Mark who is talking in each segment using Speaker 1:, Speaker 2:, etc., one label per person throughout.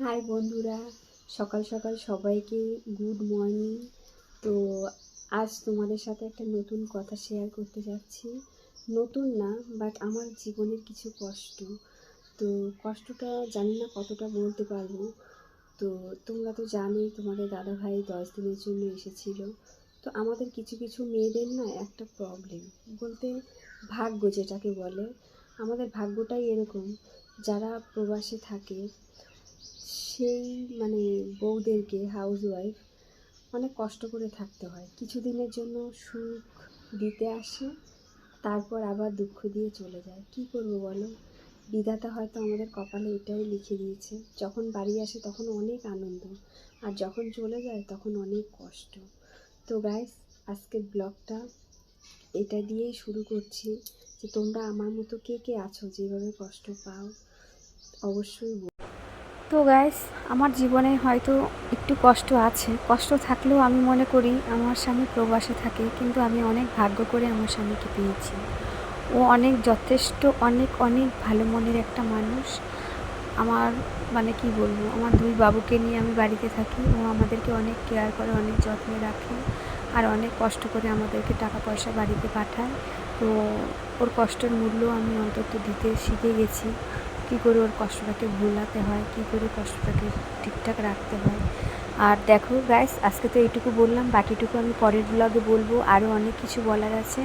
Speaker 1: High বন্ধুরা, সকাল সকাল সবাইকে গুড মর্নিং তো আজ তোমাদের সাথে একটা নতুন কথা শেয়ার করতে যাচ্ছি। নতুন না বাট আমার জীবনের কিছু কষ্ট। তো কষ্টটা জানি না কতটা বলতে পারব। তো তোমরা তো জানোই তোমাদের দাদা ভাই দশ দিনের জন্য এসেছিল। তো আমাদের কিছু কিছু মেয়েদের না একটা প্রবলেম বলতে ভাগ্য যেটাকে বলে, আমাদের ভাগ্যটাই এরকম। যারা প্রবাসে থাকে সেই মানে বউদেরকে হাউস ওয়াইফ অনেক কষ্ট করে থাকতে হয়। কিছুদিনের জন্য সুখ দিতে আসে, তারপর আবার দুঃখ দিয়ে চলে যায়। কি করব বলো? বিধাতা হয়তো আমাদের কপালে এটাই লিখে দিয়েছে, যখন বাড়ি আসে তখন অনেক আনন্দ, আর যখন চলে যায় তখন অনেক কষ্ট। তো গাইস আজকের ব্লগটা এটা দিয়েই শুরু করছি যে তোমরা আমার মতো কে কে আছো যেভাবে কষ্ট পাও, অবশ্যই বলো।
Speaker 2: তো গাইস আমার জীবনে হয়তো একটু কষ্ট আছে। কষ্ট থাকলেও আমি মনে করি আমার স্বামী প্রবাসে থাকে, কিন্তু আমি অনেক ভাগ্য করে আমার স্বামীকে পেয়েছি। ও অনেক যথেষ্ট, অনেক অনেক ভালো মনের একটা মানুষ। আমার মানে কি বলব, আমার দুই বাবুকে নিয়ে আমি বাড়িতে থাকি। ও আমাদেরকে অনেক কেয়ার করে, অনেক যত্নে রাখে আর অনেক কষ্ট করে আমাদেরকে টাকা পয়সা বাড়িতে পাঠায়। তো ওর কষ্টের মূল্য আমি অন্তত দিতে শিখে গেছি। কী করে ওর কষ্টটাকে ভুলাতে হয়, কী করে কষ্টটাকে ঠিকঠাক রাখতে হয়। আর দেখো গাইস আজকে তো এইটুকু বললাম, বাকিটুকু আমি পরের ব্লগে বলব। আরও অনেক কিছু বলার আছে।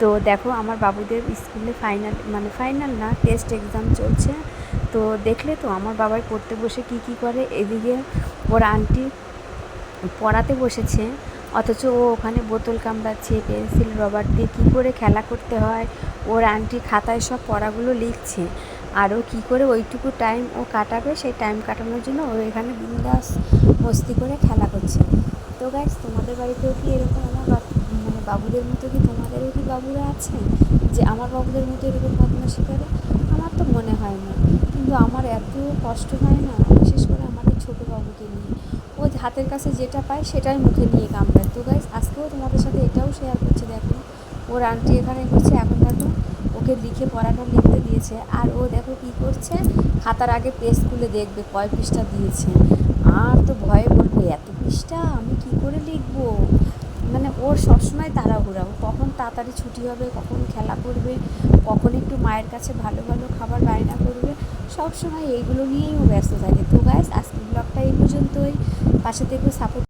Speaker 2: তো দেখো আমার বাবুদের স্কুলে ফাইনাল মানে ফাইনাল না টেস্ট এক্সাম চলছে। তো দেখলে তো আমার বাবাই পড়তে বসে কি কি করে, এদিকে ওর আন্টি পড়াতে বসেছে। অথচ ও ওখানে বোতল কামড়াচ্ছে, পেন্সিল রবার দিয়ে কী করে খেলা করতে হয়। ওর আন্টি খাতায় সব পড়াগুলো লিখছে। আর ও কী করে ওইটুকু টাইম ও কাটাবে, সেই টাইম কাটানোর জন্য ও এখানে বিন্দাস মস্তি করে খেলা করছে। তো গাইস তোমাদের বাড়িতেও কি এরকম আমার মানে বাবুদের মতো কি তোমাদেরও কি বাবুরা আছে? যে আমার বাবুদের মতো এরকম বদমাশি করে? আমার তো মনে হয় না। কিন্তু আমার এত কষ্ট হয় না, বিশেষ করে আমাদের ছোটো বাবুকে নিয়ে। ও হাতের কাছে যেটা পায় সেটাই মুখে নিয়ে কামড়ায়। তো গাইস আজকেও তোমাদের সাথে এটাও শেয়ার করছি, দেখো। ওর আন্টি এখানে করছে এখন দেখো ওকে লিখে পড়াটা লিখতে দিয়েছে। আর ও দেখো কি করছে? খাতার আগে পেজ খুলে দেখবে, কয় পৃষ্ঠা দিয়েছে। আর তো ভয়ে বলবে, এত পৃষ্ঠা? আমি কি করে লিখব? মানে ওর সবসময় তাড়াহুড়া। ও কখন তাড়াতাড়ি ছুটি হবে, কখন খেলা করবে, কখন একটু মায়ের কাছে ভালো ভালো খাবার বায়না করবে সব সময় এইগুলো নিয়েই ও ব্যস্ত থাকে। তো গাইস আজকের ব্লগটা এই পর্যন্তই। পাশে থেকে সাপোর্ট